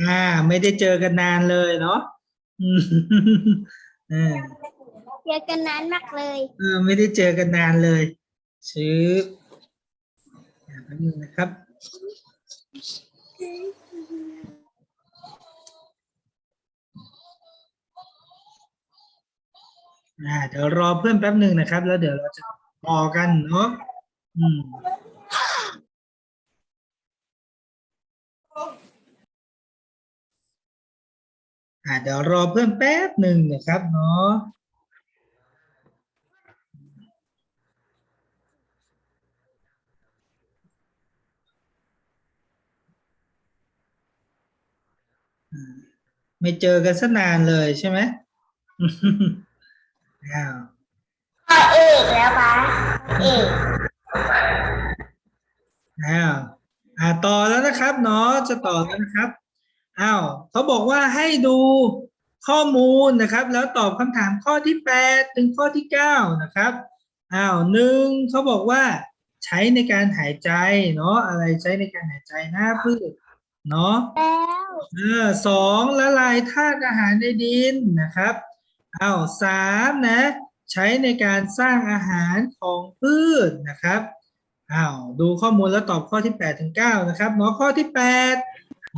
อ่า ไม่ได้เจอกันนานเลยเนาะอืมเออเจอกันนานมากเลยเออไม่ได้เจอกันนานเลยชื่ออ่าแป๊บนึงนะครับ อ่า เดี๋ยวรอเพื่อนแป๊บหนึ่งนะครับ แล้วเดี๋ยวเราจะต่อกันเนาะอืม อ่าเดี๋ยวรอเพื่อนแป๊บหนึ่งนะครับเนาะไม่เจอกันสักนานเลยใช่ไหมอ้าวข้อเอกแล้วปะเอกอ้าวอ่าต่อแล้วนะครับเนาะจะต่อแล้วนะครับ อ้าวเขาบอกว่าให้ดูข้อมูลนะครับ แล้วตอบคำถามข้อที่แปดถึงข้อที่เก้านะครับอ้าวหนึ่งเขาบอกว่า ใช้ในการหายใจเนาะอะไรใช้ในการหายใจหน้าพืชเนาะแล้วเออสองละลายธาตุอาหารในดินนะครับอ้าวสามนะ ใช้ในการสร้างอาหารของพืชนะครับอ้าวดูข้อมูลแล้วตอบข้อที่แปดถึงเก้านะครับเนาะข้อที่แปด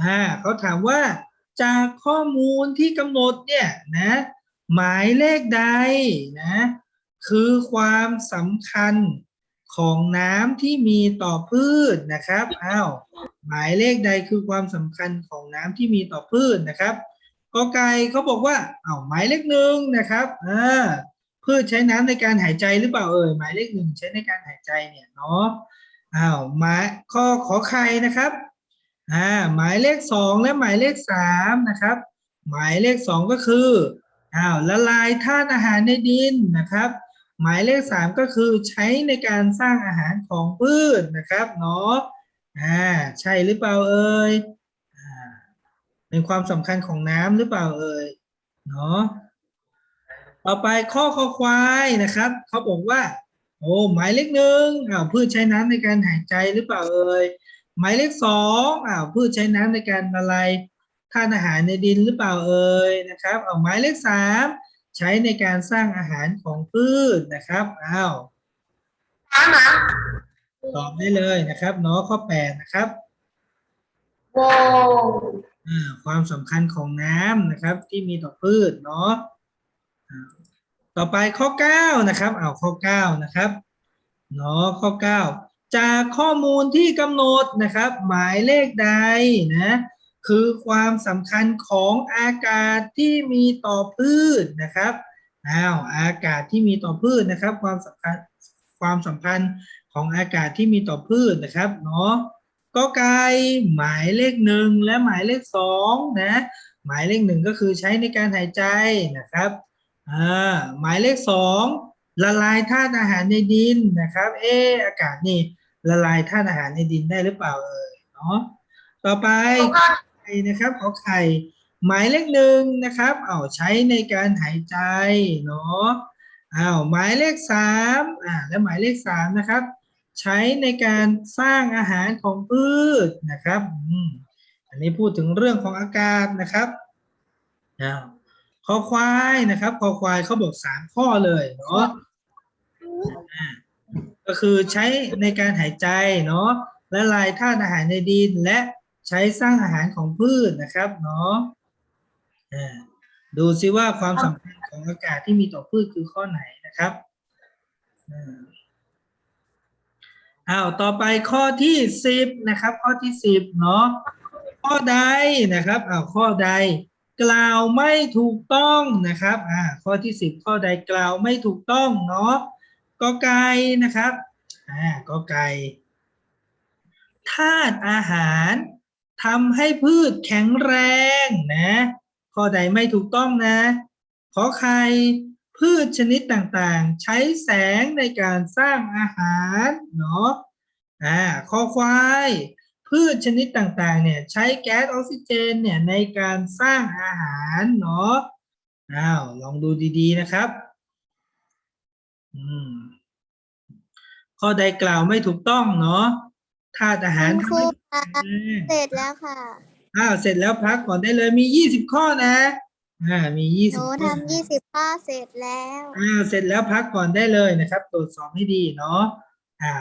อ่าเขาถามว่าจากข้อมูลที่กำหนดเนี่ยนะหมายเลขใดนะคือความสำคัญของน้ำที่มีต่อพืชนะครับอ้าวหมายเลขใดคือความสำคัญของน้ำที่มีต่อพืชนะครับกอไก่เขาบอกว่าอ้าวหมายเลขหนึ่งนะครับอ่าพืชใช้น้ำในการหายใจหรือเปล่าเอ่ยหมายเลขหนึ่งใช้ในการหายใจเนี่ยเนาะอ้าวหมายข้อขอไข่นะครับ อ่าหมายเลขสองและหมายเลขสามนะครับ หมายเลขสองก็คืออ้าวละลายธาตุอาหารในดินนะครับ หมายเลขสามก็คือใช้ในการสร้างอาหารของพืชนะครับเนาะอ่าใช่หรือเปล่าเอ่ยอ่าเป็นความสำคัญของน้ำหรือเปล่าเอ่ยเนาะต่อไปข้อคอควายนะครับเขาบอกว่า โอ้หมายเลขหนึ่งอ้าวพืชใช้น้ำในการหายใจหรือเปล่าเอ่ย หมายเลขสองอ้าวพืชใช้น้ำในการละลายธาตุอาหารในดินหรือเปล่าเอ่ยนะครับเอาหมายเลขสามใช้ในการสร้างอาหารของพืชนะครับอ้าวน้ำเหรอตอบได้เลยนะครับเนาะข้อแปดนะครับโวอ่าความสำคัญของน้ำนะครับ ที่มีต่อพืชเนาะอ่าต่อไปข้อเก้านะครับเอาข้อเก้านะครับเนาะข้อเก้า จากข้อมูลที่กำหนดนะครับ หมายเลขใดนะคือความสำคัญของอากาศที่มีต่อพืชนะครับอ้าวอากาศที่มีต่อพืชนะครับ ความสำคัญความสัมพันธ์ของอากาศที่มีต่อพืชนะครับเนาะก็ไก่หมายเลขหนึ่งและหมายเลขสองนะหมายเลขหนึ่งก็คือใช้ในการหายใจนะครับอ่าหมายเลขสองละลายธาตุอาหารในดินนะครับ เอออากาศนี่ ละลายธาตุอาหารในดินได้หรือเปล่าเอ่ยเนาะต่อไปไข่นะครับขอไข่หมายเลขหนึ่งนะครับเอาใช้ในการหายใจเนาะอ้าวหมายเลขสามอ่าและหมายเลขสามนะครับ ใช้ในการสร้างอาหารของพืชนะครับอืมอันนี้พูดถึงเรื่องของอากาศนะครับอ้าวคอควายนะครับคอควายเขาบอกสามข้อเลยเนาะอ่า ก็คือใช้ในการหายใจเนาะและลายธาตุอาหารในดินและใช้สร้างอาหารของพืชนะครับเนาะดูซิว่าความสำคัญของอากาศที่มีต่อพืชคือข้อไหนนะครับอาอ้าวต่อไปข้อที่สิบนะครับ ข้อที่สิบเนาะข้อใดนะครับอ้าวข้อใดกล่าวไม่ถูกต้องนะครับอ่าข้อที่สิบข้อใดกล่าวไม่ถูกต้องเนาะ กอไก่นะครับอ่ากอไก่ธาตุอาหารทำให้พืชแข็งแรงนะข้อใดไม่ถูกต้องนะขอไข่พืชชนิดต่างๆ ใช้แสงในการสร้างอาหารเนาะอ่าคอควาย พืชชนิดต่างๆเนี่ยใช้แก๊สออกซิเจนเนี่ยในการสร้างอาหารเนาะอ้าวลองดูดีๆนะครับ ข้อใดกล่าวไม่ถูกต้องเนาะธาตุอาหารคุณครูทำให้เสร็จแล้วค่ะอ้าวเสร็จแล้วพักก่อนได้เลยมียี่สิบข้อนะอ่ามียี่หสิบนูข้อ ทำยี่สิบข้อเสร็จแล้ว อ่าเสร็จแล้วพักก่อนได้เลยนะครับ ตรวจสอบให้ดีเนาะอ่า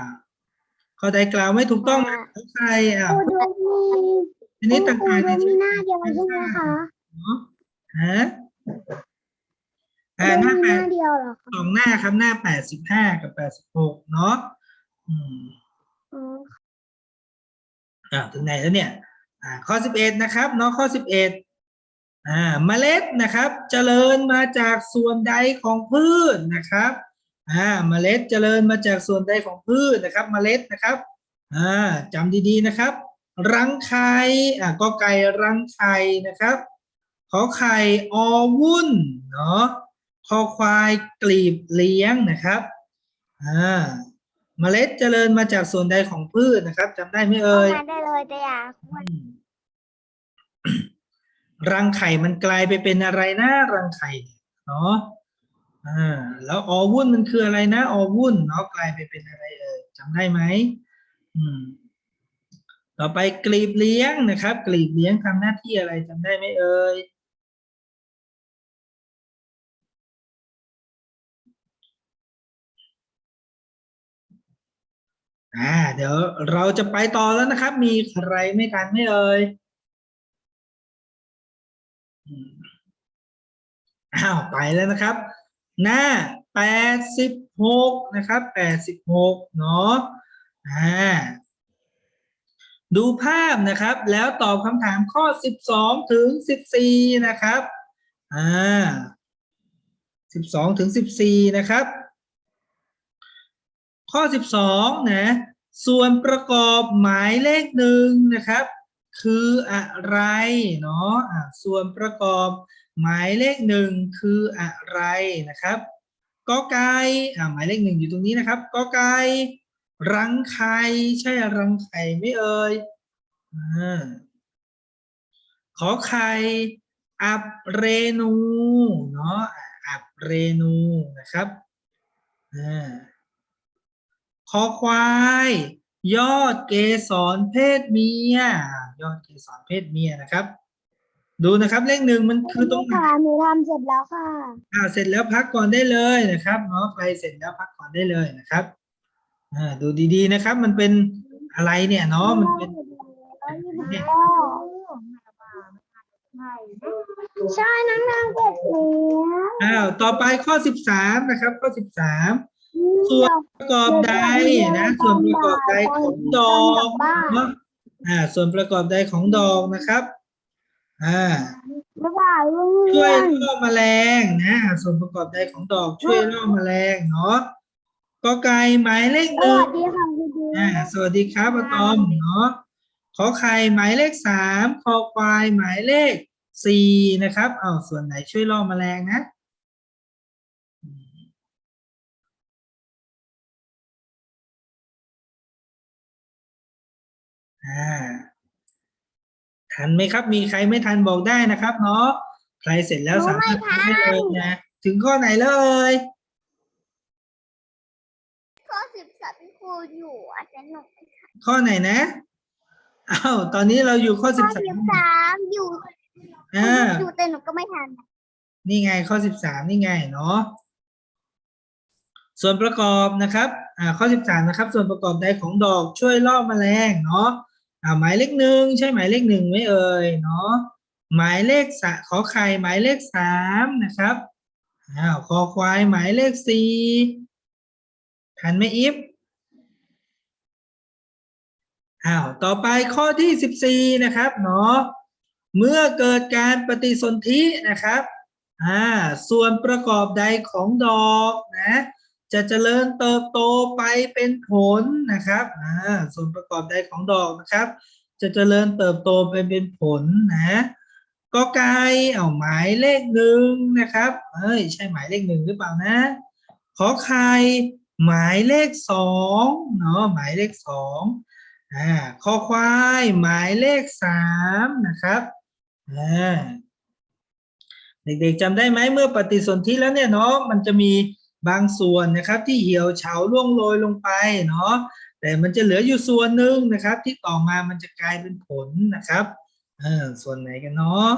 ข้อใดกล่าวไม่ถูกต้องนะของใครอ่าครูดูมีทีนี้ต่างๆในมีชื่อหน้าเดียวใช่ไหมคะเนาะฮะ อ่าหน้าแปดเดียวเหรอคะสองหน้าครับหน้าแปดสิบห้ากับแปดสิบหกเนาะอืมอ๋ออ่าถึงไหนแล้วเนี่ย อ่า ข้อสิบเอ็ดนะครับเนาะข้อสิบเอ็ดอ่าเมล็ดนะครับ เจริญมาจากส่วนใดของพืชนะครับอ่าเมล็ดเจริญมาจากส่วนใดของพืชนะครับ เมล็ดนะครับอ่าจำดีๆนะครับ รังไข่อ่าก็ไก่รังไข่นะครับขอไข่อวุ่นเนาะ คอควายกลีบเลี้ยงนะครับอ่าเมล็ดเจริญมาจากส่วนใดของพืชนะครับจำได้ไหมเอ่ยมาได้เลยแต่อยากอืมรังไข่มันกลายไปเป็นอะไรนะรังไข่เนี่ยเนาะอ่าแล้วอวุ่นมันคืออะไรนะอวุ่นเนาะกลายไปเป็นอะไรเอ่ยจำได้ไหมอืม ต่อไปกลีบเลี้ยงนะครับ กลีบเลี้ยงทำหน้าที่อะไรจำได้ไหมเอ่ย อ่า เดี๋ยวเราจะไปต่อแล้วนะครับ มีใครไม่ทันไหมเอ่ยอ้าวไปแล้วนะครับ หน้าแปดสิบหกนะครับแปดสิบหกเนาะอ่าดูภาพนะครับ แล้วตอบคำถามข้อสิบสองถึงสิบสี่นะครับอ่าสิบสองถึงสิบสี่นะครับ ข้อสิบสองนะส่วนประกอบหมายเลขหนึ่งนะครับ คืออะไรเนาะส่วนประกอบหมายเลขหนึ่งคืออะไรนะครับกอไก่หมายเลขหนึ่งอยู่ตรงนี้นะครับกอไก่รังไข่ใช่รังไข่ไหม่เอ่ยอขอไข่อับเรนูเนาะอับเรนูนะครับอ่า คอควาย ยอดเกสรเพศเมีย ยอดเกสรเพศเมียนะครับ ดูนะครับเลขหนึ่งมันคือตรงไหน ค่ะหนูทำเสร็จแล้วค่ะ อ่าเสร็จแล้วพักก่อนได้เลยนะครับเนาะใครเสร็จแล้วพักก่อนได้เลยนะครับอ่าดูดีๆนะครับ มันเป็นอะไรเนี่ยเนาะมันเป็น เนี่ยใช่นั่งนั่งเก็บเนี้ยอ้าวต่อไปข้อสิบสามนะครับ ข้อสิบสาม ส่วนประกอบใดนะ ส่วนประกอบใดของดอกเนาะอ่า ส่วนประกอบใดของดอกนะครับอ่าบ๊ายบายลุงช่วยล่อแมลงนะส่วนประกอบใดของดอกช่วยล่อแมลงเนาะกอไก่หมายเลขสหนึ่วังสดีค่ะคุณครูอ่าสวัสดีครับอะตอมเนาะขอไข่หมายเลขสามคอควายหมายเลขสี่นะครับเอาส่วนไหนช่วยล่อแมลงนะ อ่าทันไหมครับ มีใครไม่ทันบอกได้นะครับ เนาะใครเสร็จแล้วสามารถทำได้เลยนะ ถึงข้อไหนเลยข้อสิบสามครูอยู่อาจารย์หนูข้อไหนนะอ้าวตอนนี้เราอยู่ข้อข้สิอบสาสิมบสามอยู่อ่าอยู่แต่หนูก็ไม่ทันนี่ไงข้อสิบสามนี่ไงเนาะส่วนประกอบนะครับ อ่า ข้อสิบสามนะครับ ส่วนประกอบใดของดอกช่วยล่อแมลงเนาะ อ่าหมายเลขหนึ่งใช่หมายเลขหนึ่งไหมเอ่ยเนาะหมายเลขสะขอไข่หมายเลขสามนะครับอ้าวคอควายหมายเลขสี่ทันไหมอิฟอ้าวต่อไปข้อที่สิบสี่นะครับเนาะเมื่อเกิดการปฏิสนธินะครับอ่าส่วนประกอบใดของดอกนะ จะเจริญเติบโตไปเป็นผลนะครับอ่าส่วนประกอบใดของดอกนะครับ จะเจริญเติบโตไปเป็นผลนะก็ไก่เอาหมายเลขหนึ่งนะครับเอ้ยใช่หมายเลขหนึ่งหรือเปล่านะ ขอไข่หมายเลขสองเนาะหมายเลขสองอ่าคอควายหมายเลขสามนะครับอ่าเด็กๆจำได้ไหมเมื่อปฏิสนธิแล้วเนี่ยเนาะมันจะมี บางส่วนนะครับที่เหี่ยวเฉาล่วงโรยลงไปเนาะแต่มันจะเหลืออยู่ส่วนหนึ่งนะครับ ที่ต่อมามันจะกลายเป็นผลนะครับเออส่วนไหนกันเนาะ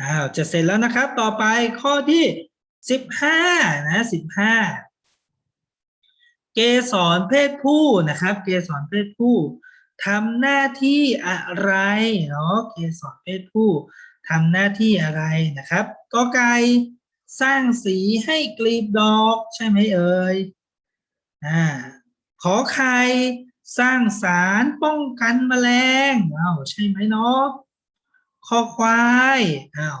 อ้าวจะเสร็จแล้วนะครับ ต่อไปข้อที่สิบห้านะสิบห้าเกสรเพศผู้นะครับ เกสรเพศผู้ ทำหน้าที่อะไรเนาะเกสรเพศผู้ทำหน้าที่อะไรนะครับกอไก่สร้างสีให้กลีบดอก ใช่ไหมเอ่ยอ่าขอไข่สร้างสารป้องกันแมลงอ้าวใช่ไหมเนาะคอควายอ้าว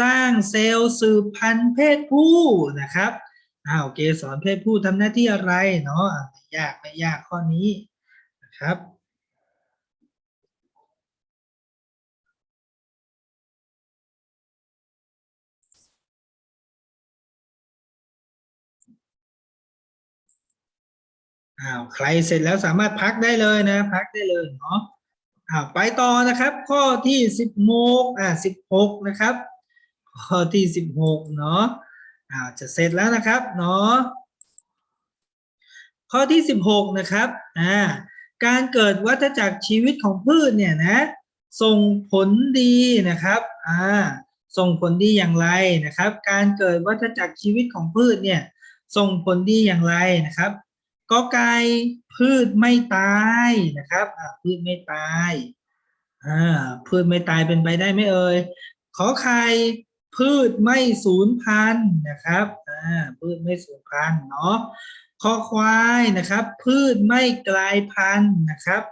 สร้างเซลล์สืบพันธุ์เพศผู้นะครับอ้าวเกสรเพศผู้ทำหน้าที่อะไรเนาะอะไม่ยากไม่ยากข้อนี้นะครับ อ้าวใครเสร็จแล้วสามารถพักได้เลยนะ พักได้เลยเนาะอ้าวไปต่อนะครับ ข้อที่สิบหกอ่าสิบหกนะครับ ข้อที่สิบหกเนาะอ้าวจะเสร็จแล้วนะครับเนาะข้อที่สิบหกนะครับอ่าการเกิดวัฏจักรชีวิตของพืชเนี่ยนะส่งผลดีนะครับอ่าส่งผลดีอย่างไรนะครับ การเกิดวัฏจักรชีวิตของพืชเนี่ยส่งผลดีอย่างไรนะครับ กอไก่พืชไม่ตายนะครับอ่าพืชไม่ตายอ่าพืชไม่ตายเป็นไปได้ไหมเอ่ยขอไข่พืชไม่สูญพันธุ์นะครับอ่าพืชไม่สูญพันธุ์เนาะคอควายนะครับ พืชไม่กลายพันธุ์นะครับ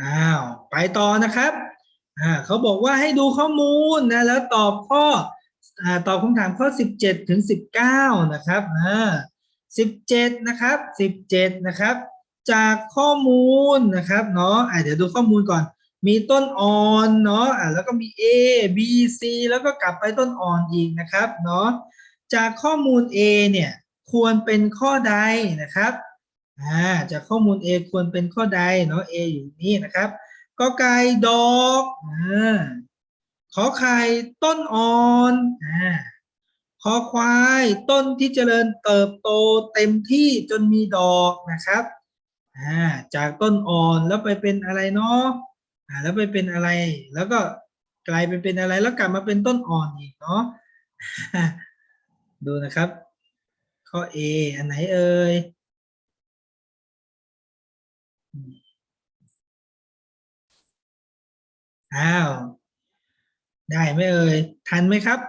อ้าวไปต่อนะครับอ่าเขาบอกว่าให้ดูข้อมูลนะแล้วตอบข้ออ่าตอบคำถามข้อ 17 ถึง 19 นะครับอ่า17 นะครับ 17 นะครับ จากข้อมูลนะครับเนาะอะเดี๋ยวดูข้อมูลก่อน มีต้นอ่อนเนาะอะแล้วก็มี A B C แล้วก็กลับไปต้นอ่อนอีกนะครับเนาะจากข้อมูล A เนี่ยควรเป็นข้อใดนะครับ อ่าจากข้อมูล A ควรเป็นข้อใดเนาะ A อยู่นี่นะครับกอไก่ดอกอ่าขอไข่ต้นอ่อนอ่าขอควายต้นที่เจริญเติบโตเต็มที่จนมีดอกนะครับอ่าจากต้นอ่อนแล้วไปเป็นอะไรเนาะอ่าแล้วไปเป็นอะไร แล้วก็กลายไปเป็นอะไรแล้วกลับมาเป็นต้นอ่อนอีกเนาะดูนะครับ ข้อ A อันไหนเอ่ย อ้าว ได้ไหมเอ่ย ทันไหมครับ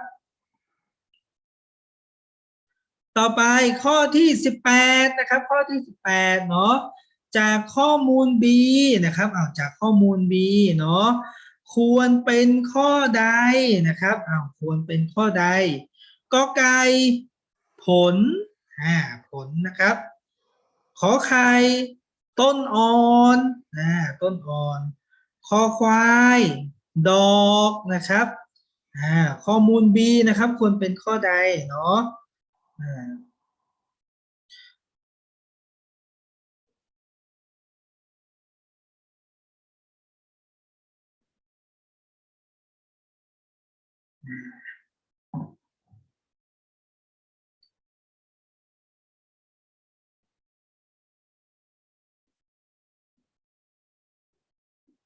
ต่อไปข้อที่สิบแปดนะครับ ข้อที่สิบแปดเนาะจากข้อมูล B นะครับเอาจากข้อมูล B เนาะควรเป็นข้อใดนะครับเอาควรเป็นข้อใดก็ไก่ผลอ่าผลนะครับ ขอไข่ต้นอ่อนอ่าต้นอ่อน คอควาย ดอกนะครับอ่าข้อมูล B นะครับควรเป็นข้อใดเนาะอ่า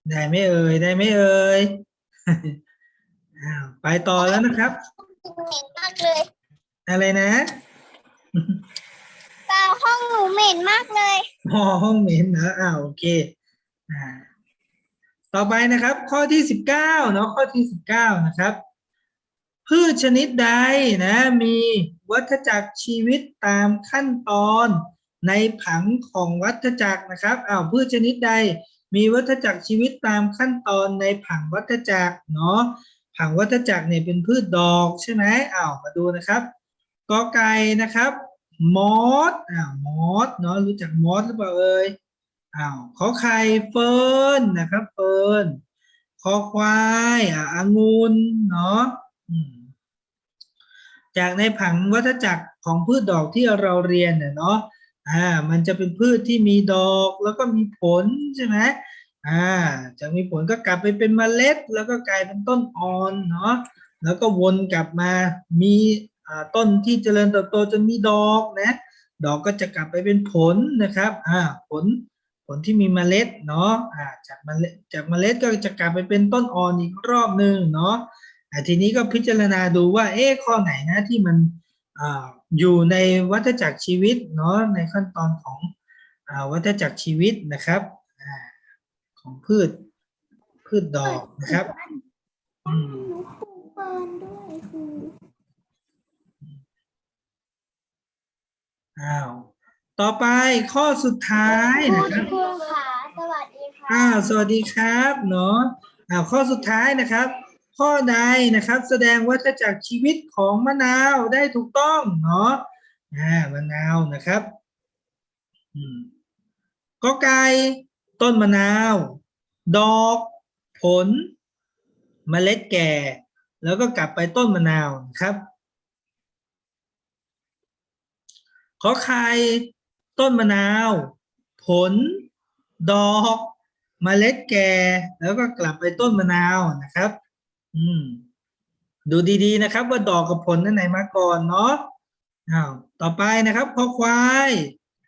ได้ไหมเอ่ยได้ไหมเอ่ยอ้าวไปต่อแล้วนะครับ เหม็นมากเลยอะไรนะเปล่าห้องหนูเหม็นมากเลยพอห้องเหม็นนะอ้าวโอเคอ่าต่อไปนะครับ ข้อที่สิบเก้าเนาะข้อที่สิบเก้านะครับ พืชชนิดใดนะ มีวัฏจักรชีวิตตามขั้นตอนในผังของวัฏจักรนะครับอ้าวพืชชนิดใด มีวัฏจักรชีวิตตามขั้นตอนในผังวัฏจักรเนาะผังวัฏจักรเนี่ยเป็นพืชดอกใช่ไหมอ้าวมาดูนะครับกอไก่นะครับมอสอ้าวมอสเนาะรู้จักมอสหรือเปล่าเอ่ยอ้าวขอไข่เฟิร์นนะครับเฟิร์นคอควายอ่าองุ่นเนาะจากในผังวัฏจักรของพืชดอกที่เราเรียนเนี่ยเนาะ อ่ามันจะเป็นพืชที่มีดอกแล้วก็มีผลใช่ไหมอ่าจากมีผลก็กลับไปเป็นเมล็ด แล้วก็กลายเป็นต้นอ่อนเนาะแล้วก็วนกลับมามีอ่าต้นที่เจริญเติบโตจนมีดอกนะ ดอกก็จะกลับไปเป็นผลนะครับอ่าผลผลที่มีเมล็ดเนาะอ่าจากเมล็ดจากเมล็ดก็จะกลับไปเป็นต้นอ่อนอีกรอบหนึ่งเนาะอ่าทีนี้ก็พิจารณาดูว่าเอ๊ะข้อไหนนะที่มันอ่า อยู่ในวัฏจักรชีวิตเนาะในขั้นตอนของอ่าวัฏจักรชีวิตนะครับอ่าของพืชพืชดอกนะครับอืมหนูครูเปินด้วยครูอ้าวต่อไปข้อสุดท้ายนะครับครูค่ะสวัสดีค่ะอ่าสวัสดีครับเนาะอ่าข้อสุดท้ายนะครับ ข้อใดนะครับ แสดงวัฏจักรชีวิตของมะนาวได้ถูกต้องเนาะอ่ามะนาวนะครับก็ไก่ต้นมะนาว ดอก ผลเมล็ดแก่ แล้วก็กลับไปต้นมะนาวนะครับขอไข่ต้นมะนาวผลดอกเมล็ดแก่แล้วก็กลับไปต้นมะนาวนะครับ อืม ดูดีๆนะครับ ว่าดอกกับผลนั่นไหนมาก่อนเนาะอ้าวต่อไปนะครับพอควาย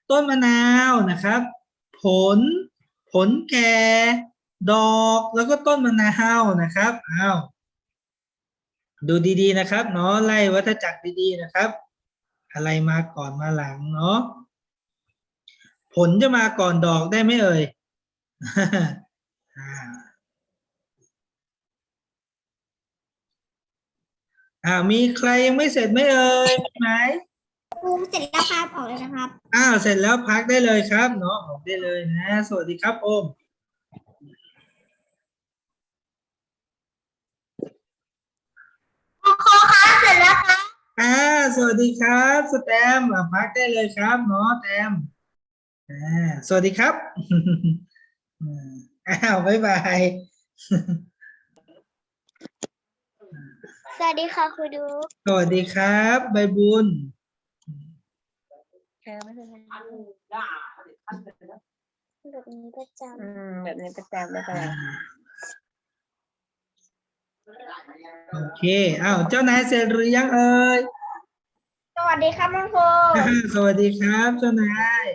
ต้นมะนาวนะครับ ผล ผลแก่ดอกแล้วก็ต้นมะนาวนะครับอ้าวดูดีๆนะครับ เนาะไล่วัฏจักรดีๆนะครับ อะไรมาก่อนมาหลังเนาะผลจะมาก่อนดอกได้ไหมเอ่ย อ่า อ่ามีใครยังไม่เสร็จไหมเอ่ยมีไหมครูเสร็จแล้วครับออกเลยนะครับ อ้าวเสร็จแล้วพักได้เลยครับเนาะออกได้เลยนะ สวัสดีครับโอมครูคะเสร็จแล้วครับอ่าสวัสดีครับสแตมอะพักได้เลยครับเนาะแตมอ่าสวัสดีครับอืมอ้าวบ๊ายบาย สวัสดีค่ะครูดูสวัสดีครับ ใบบุญ เธอไม่เคยแบบนี้ประจำแบบนี้ประจำนะคเป็โอเคอ้าวเจ้านายเสร็จหรือยังเอ่ย สวัสดีครับคุงโฟนสวัสดีครับเจ้านาย